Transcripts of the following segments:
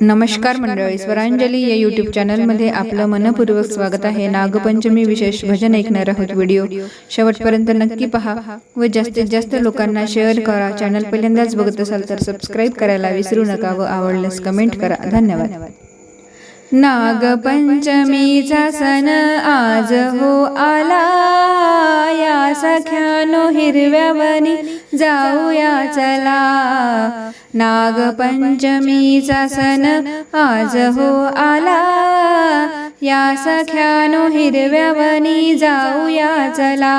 नमस्कार मंडळी स्वरांजली या युट्यूब चॅनलमध्ये आपलं मनपूर्वक स्वागत आहे. नागपंचमी विशेष भजन ऐकणार आहोत व्हिडिओ शेवटपर्यंत नक्की पहा व जास्तीत जास्त लोकांना शेअर करा. चॅनल पहिल्यांदाच बघत असाल तर सबस्क्राईब करायला विसरू नका व आवडल्यास कमेंट करा. धन्यवाद. नागपंचमीचा सण आज हो आला. सख्यानो हिरव्या वनी जाऊया चला. नागपंचमीचा सण आज हो आला. या सख्यानो हिरव्या वनी जाऊया चला.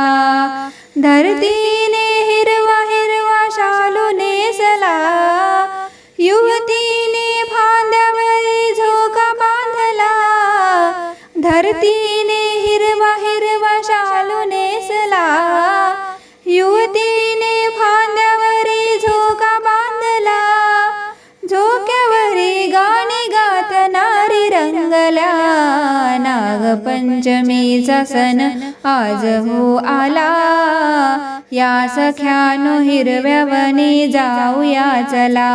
धरतीने हिरवा हिरवा शालू नेसला झोक्यावरी गाणे गात नारी रंगल्या नागपंचमीचा सण आज हो आला. या सख्यानो हिरव्या वनी जाऊया चला.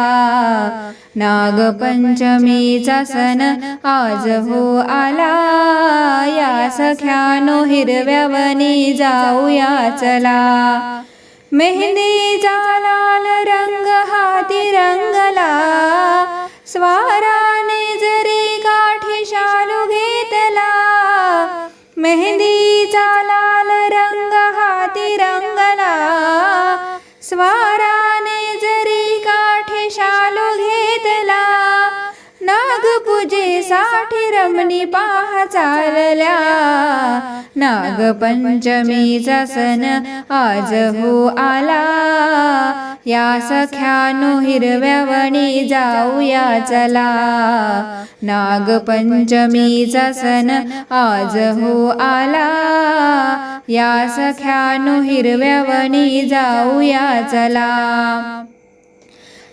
नागपंचमीचा सण आज हो आला. या सख्यानो हिरव्या वनी जाऊया चला. मेहंदीचा लाल रंग हाती रंगला स्वाराने जरी काठी शालू घेतला मेहंदीचा लाल रंग हाती रंगला स्वाराने जरी काठी शालू घेतला नागपूजेसाठी रमणी पाह चालल्या. नागपंचमीचा सण आज हो आला. या सख्यानो हिरव्यावणी जाऊया चला. नागपंचमीचा सण आज हो आला. या सख्यानो हिरव्यावणी जाऊया चला.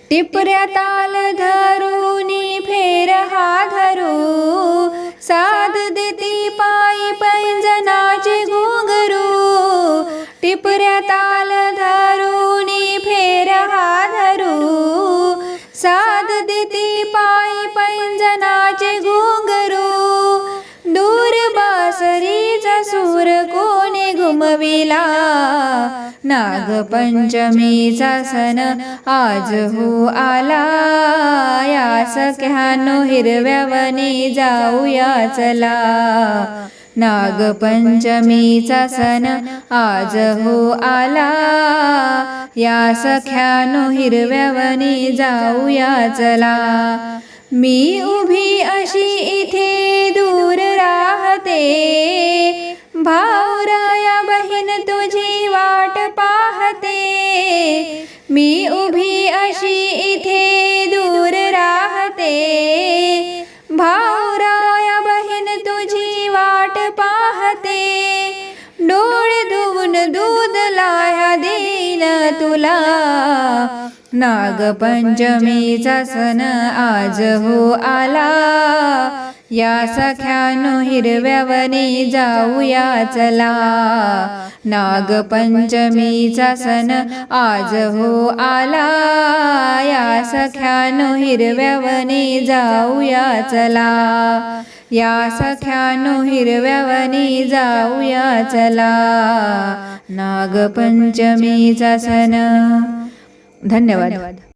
टिपऱ्या ताल धरूनी फेर हा धरू. साध देती पायी पैंजनाची घुंगरू. टिपऱ्या ताल घुमविला नागपंचमीचा सण आज हो आला या सख्यानो हिरव्या वनी जाऊया चला. नागपंचमीचा सण आज हो आला या सख्यानो हिरव्या वनी जाऊया चला. मी उभी अशी इथे दूर राहते भा तुला नागपंचमीचा सण आज हो आला. या सख्यानो हिरव्यावनी जाऊया चला. नागपंचमीचा सण आज हो आला. या सख्यानो हिरव्यावनी जाऊया चला. या सख्यानो हिरव्यावनी जाऊया चला. नागपंचमीचा सण धन्यवाद.